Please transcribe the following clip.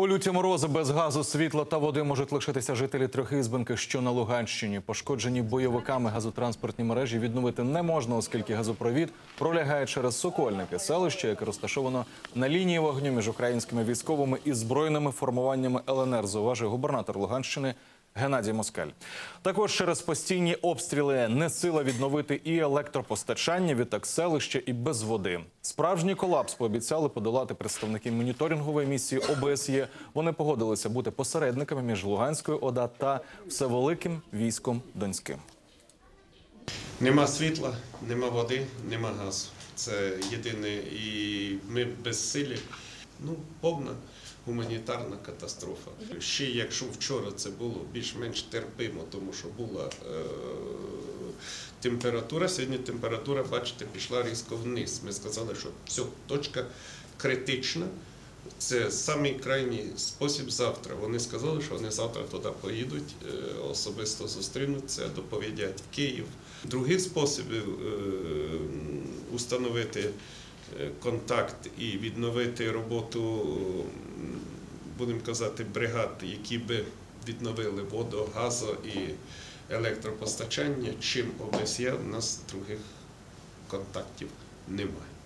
У люті морози без газу, світла та води можуть лишитися жителі Трьохізбенки, що на Луганщині. Пошкоджені бойовиками газотранспортні мережі відновити не можна, оскільки газопровід пролягає через Сокольники, селище, яке розташовано на лінії вогню між українськими військовими і збройними формуваннями ЛНР, зауважує губернатор Луганщини Геннадій Москаль. Також через постійні обстріли не сила відновити і електропостачання, відтак селище і без води. Справжній колапс пообіцяли подолати представники моніторингової місії ОБСЄ. Вони погодилися бути посередниками між Луганською ОДА та всевеликим військом Донським. Нема світла, нема води, нема газу. Це єдине, і ми безсилі. Ну, повна гуманітарна катастрофа. Ще якщо вчора це було більш-менш терпимо, тому що була е- температура, сьогодні температура, бачите, пішла різко вниз. Ми сказали, що все, точка критична. Це самий крайній спосіб завтра. Вони сказали, що вони завтра туди поїдуть, е, особисто зустрінуться, доповідять в Київ. Других способів е, установити контакт і відновити роботу, будемо казати, бригад, які би відновили воду, газо і електропостачання, чим ОБСЄ, у нас других контактів немає.